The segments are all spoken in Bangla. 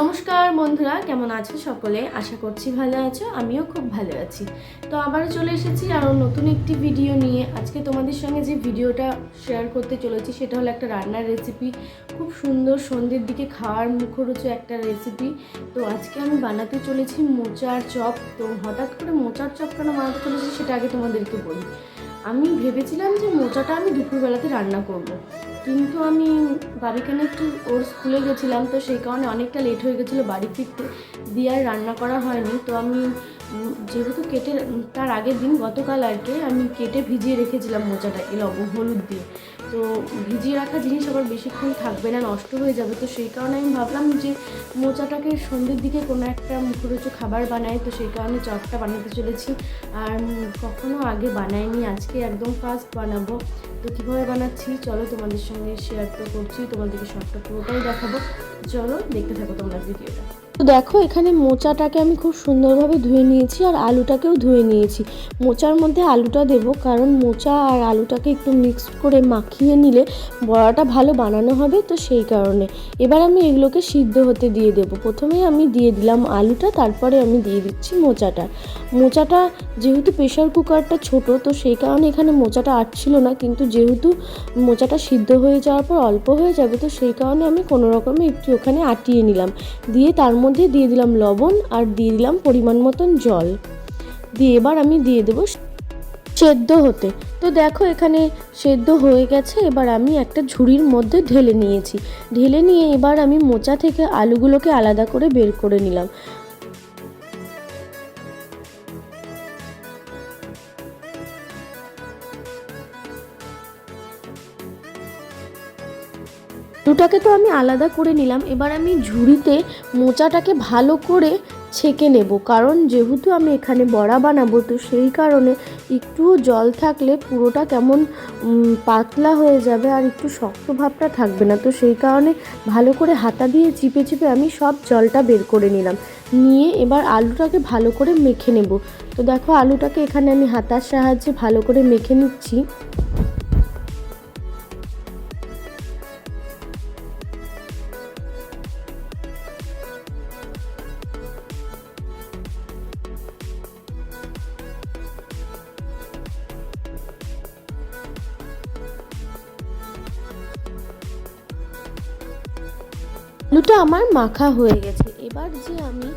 নমস্কার বন্ধুরা, কেমন আছো সকলে? আশা করছি ভালো আছো, আমিও খুব ভালো আছি। তো আবার চলে এসেছি আরও নতুন একটি ভিডিও নিয়ে। আজকে তোমাদের সঙ্গে যে ভিডিওটা শেয়ার করতে চলেছি, সেটা হলো একটা রান্নার রেসিপি খুব সুন্দর সন্ধ্যের দিকে খাওয়ার মুখরোচক একটা রেসিপি তো আজকে আমি বানাতে চলেছি মোচার চপ। তো হঠাৎ করে মোচার চপ কেন বানাতে চলেছি, সেটা আগে তোমাদেরকে বলি। আমি ভেবেছিলাম যে মোচাটা আমি দুপুরবেলাতে রান্না করব। কিন্তু আমি বাবিখানে একটু ওর স্কুলে গেছিলাম, তো সেই কারণে অনেকটা লেট হয়ে গেছিল বাড়ি ফিরতে। দিয়ে আর রান্না করা হয়নি, তো আমি যেহেতু কেটে, তার আগের দিন গতকাল আর কি, আমি কেটে ভিজিয়ে রেখেছিলাম মোচাটা মোচাটাকে, লবণ, হলুদ দিয়ে। তো ভিজিয়ে রাখা জিনিস আবার বেশিক্ষণ থাকবে না, নষ্ট হয়ে যাবে, তো সেই কারণে আমি ভাবলাম যে মোচাটাকে সন্ধ্যের দিকে কোনো একটা মুখরোচক খাবার বানাই তো সেই কারণে চপটা বানাতে চলেছি। আর কখনো আগে বানাইনি, আজকে একদম ফার্স্ট বানাবো। তো কীভাবে বানাচ্ছি, চলো তোমাদের সঙ্গে শেয়ার তো করছি, তোমাদেরকে সবটা পুরোটাই দেখাবো। চলো দেখতে থাকো তোমরা ভিডিওটা তো দেখো, এখানে মোচাটাকে আমি খুব সুন্দরভাবে ধুয়ে নিয়েছি আর আলুটাকেও ধুয়ে নিয়েছি। মোচার মধ্যে আলুটা দেব কারণ মোচা আর আলুটাকে একটু মিক্স করে মাখিয়ে নিলে বড়াটা ভালো বানানো হবে তো সেই কারণে। এবার আমি এগুলোকে সিদ্ধ হতে দিয়ে দেব। প্রথমে আমি দিয়ে দিলাম আলুটা, তারপরে আমি দিয়ে দিচ্ছি মোচাটা। মোচাটা যেহেতু প্রেশার কুকারটা ছোট, তো সেই কারণে এখানে মোচাটা আটছিল না, কিন্তু যেহেতু মোচাটা সিদ্ধ হয়ে যাওয়ার পর অল্প হয়ে যাবে, তো সেই কারণে আমি কোনো রকমে একটু ওখানে আটিয়ে নিলাম। দিয়ে তার মধ্যে দিয়ে দিলাম লবণ আর দিয়ে দিলাম পরিমাণ মতন জল। দিয়ে এবার আমি দিয়ে দেবো সেদ্ধ হতে। তো দেখো এখানে সেদ্ধ হয়ে গেছে, এবার আমি একটা ঝুড়ির মধ্যে ঢেলে নিয়েছি। ঢেলে নিয়ে এবার আমি মোচা থেকে আলুগুলোকে আলাদা করে বের করে নিলাম। আলুটাকে তো আমি আলাদা করে নিলাম। এবার আমি ঝুড়িতে মোচাটাকে ভালো করে ছেঁকে নেব। কারণ যেহেতু আমি এখানে বড়া বানাবো, তো সেই কারণে একটু জল থাকলে পুরোটা কেমন পাতলা হয়ে যাবে আর একটু শক্ত ভাবটা থাকবে না। তো সেই কারণে ভালো করে হাতা দিয়ে চিপে চিপে আমি সব জলটা বের করে নিলাম। নিয়ে এবার আলুটাকে ভালো করে মেখে নেব। তো দেখো আলুটাকে এখানে আমি হাতার সাহায্যে ভালো করে মেখে নিচ্ছি। আলুটা আমার মাখা হয়ে গেছে। এবার যে আমি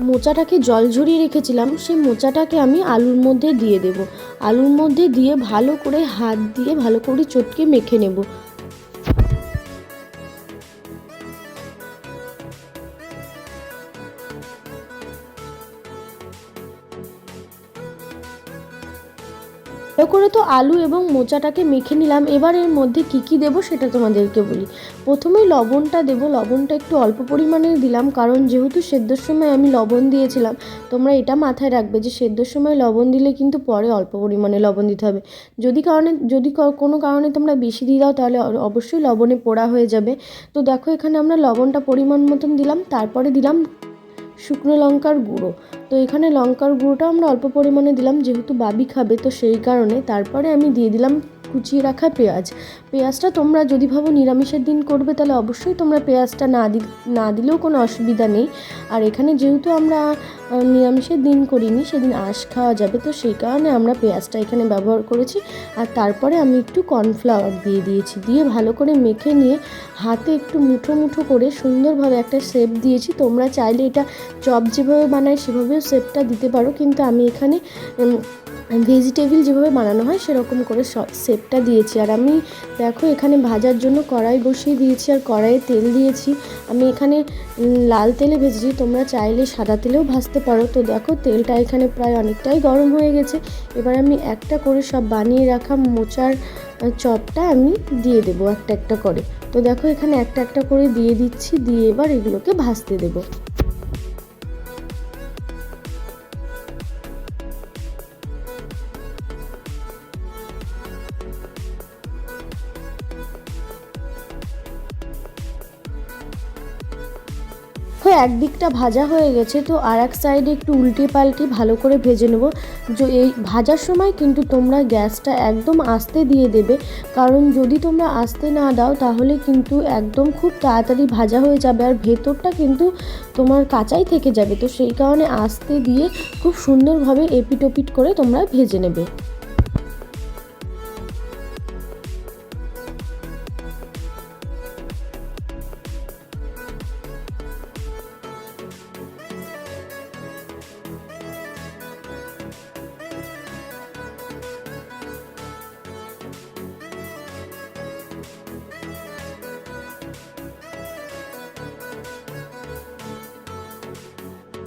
মোচাটাকে জল ঝরিয়ে রেখেছিলাম, সেই মোচাটাকে আমি আলুর মধ্যে দিয়ে দেব। আলুর মধ্যে দিয়ে ভালো করে হাত দিয়ে, ভালো করে চটকে মেখে নেব। করে তো আলু এবং মোচাটাকে মেখে নিলাম। এবার এর মধ্যে কী কী দেবো সেটা তোমাদেরকে বলি। প্রথমেই লবণটা দেবো। লবণটা একটু অল্প পরিমাণে দিলাম, কারণ যেহেতু সেদ্ধর সময় আমি লবণ দিয়েছিলাম, তোমরা এটা মাথায় রাখবে যে সেদ্ধর সময় লবণ দিলে কিন্তু পরে অল্প পরিমাণে লবণ দিতে হবে। যদি কারণে, যদি কোনো কারণে তোমরা বেশি দিয়ে দাও, তাহলে অবশ্যই লবণে পোড়া হয়ে যাবে। তো দেখো এখানে আমরা লবণটা পরিমাণ মতন দিলাম, তারপরে দিলাম শুকনো লঙ্কার গুঁড়ো। তো এখানে লঙ্কার গুঁড়োটা আমরা অল্প পরিমাণে দিলাম, যেহেতু বাবি খাবে তো সেই কারণে। তারপরে আমি দিয়ে দিলাম কুচিয়ে রাখা পেঁয়াজ। পেঁয়াজটা তোমরা যদি ভাবো নিরামিষের দিন করবে, তাহলে অবশ্যই তোমরা পেঁয়াজটা না দি না দিলেও কোনো অসুবিধা নেই। আর এখানে যেহেতু আমরা নিরামিষের দিন করিনি, সেদিন আঁশ খাওয়া যাবে, তো সেই কারণে আমরা পেঁয়াজটা এখানে ব্যবহার করেছি। আর তারপরে আমি একটু কর্নফ্লাওয়ার দিয়ে দিয়েছি, দিয়ে ভালো করে মেখে নিয়ে হাতে একটু মুঠো মুঠো করে সুন্দরভাবে একটা শেপ দিয়েছি। তোমরা চাইলে এটা চপ যেভাবে বানায় সেভাবেও শেপটা দিতে পারো, কিন্তু আমি এখানে ভেজিটেবিল যেভাবে বানানো হয় সেরকম করে শেপটা দিয়েছি। আর আমি দেখো এখানে ভাজার জন্য কড়াই বসিয়ে দিয়েছি আর কড়াইয়ে তেল দিয়েছি। আমি এখানে লাল তেলে ভেজেছি। তোমরা চাইলে সাদা তেলেও ভাজতে পারো। তো দেখো তেলটা এখানে প্রায় অনেকটাই গরম হয়ে গেছে। এবার আমি একটা করে সব বানিয়ে রাখা মোচার চপটা আমি দিয়ে দেবো একটা একটা করে। তো দেখো এখানে একটা একটা করে দিয়ে দিচ্ছি। দিয়ে এবার এগুলোকে ভাজতে দেবো। তো একদিকটা ভাজা হয়ে গেছে, তো আর এক সাইডে একটু উল্টে পাল্টে ভালো করে ভেজে নেব। যে এই ভাজার সময় কিন্তু তোমরা গ্যাসটা একদম আস্তে দিয়ে দেবে, কারণ যদি তোমরা আস্তে না দাও, তাহলে কিন্তু একদম খুব তাড়াতাড়ি ভাজা হয়ে যাবে, আর ভেতরটা কিন্তু তোমার কাঁচাই থেকে যাবে। তো সেই কারণে আস্তে দিয়ে খুব সুন্দরভাবে এপিটোপিট করে তোমরা ভেজে নেবে।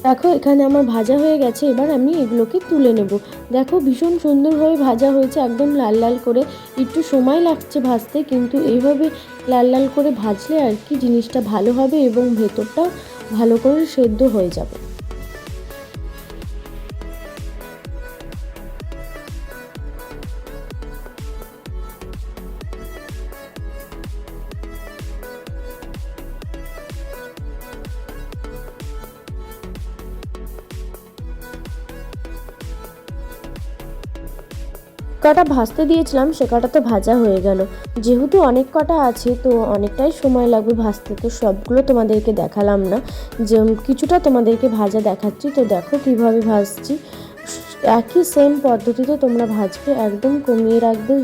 দেখো, এখানে আমার ভাজা হয়ে গেছে, এবার আমি এগুলোকে তুলে নেব। দেখো, ভীষণ সুন্দরভাবে ভাজা হয়েছে, একদম লাল লাল করে। একটু সময় লাগছে ভাজতে, কিন্তু এইভাবে লাল লাল করে ভাজলে আর কি জিনিসটা ভালো হবে এবং ভেতরটাও ভালো করে সেদ্ধ হয়ে যাবে। কটা ভাজতে দিয়েছিলাম, সে কটা তো ভাজা হয়ে গেল। যেহেতু অনেক কটা আছে, তো অনেকটাই সময় লাগবে ভাজতে। তো সবগুলো তোমাদেরকে দেখালাম না। যে কিছুটা তোমাদেরকে ভাজা দেখাচ্ছি। তো দেখো কীভাবে ভাজছি। একই সেম পদ্ধতিতে তোমরা ভাজবে একদম কমিয়ে রাখবে।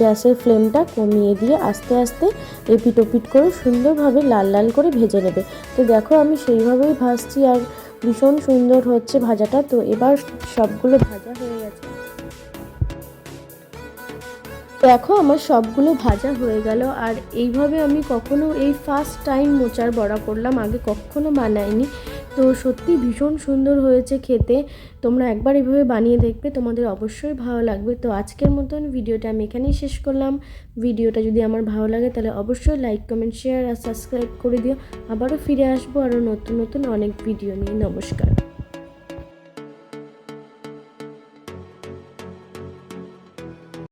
গ্যাসের ফ্লেমটা কমিয়ে দিয়ে আস্তে আস্তে এপিট ওপিট করে সুন্দরভাবে লাল লাল করে ভেজে নেবে। তো দেখো আমি সেইভাবেই ভাজছি আর ভীষণ সুন্দর হচ্ছে ভাজাটা। তো এবার সবগুলো ভাজা হয়ে গেছে। দেখো আমার সবগুলো ভাজা হয়ে গেল আর এইভাবে আমি কখনো এই ফার্স্ট টাইম মোচার বড়া করলাম, আগে কখনো বানাইনি। তো সত্যি ভীষণ সুন্দর হয়েছে খেতে। তোমরা একবার এভাবে বানিয়ে দেখবে, তোমাদের অবশ্যই ভালো লাগবে। তো আজকের মতন ভিডিওটা আমি এখানেই শেষ করলাম। ভিডিওটা যদি আমার ভালো লাগে, তাহলে অবশ্যই লাইক কমেন্ট শেয়ার আর সাবস্ক্রাইব করে দিও। আবারও ফিরে আসব আরও নতুন নতুন অনেক ভিডিও নিয়ে। নমস্কার।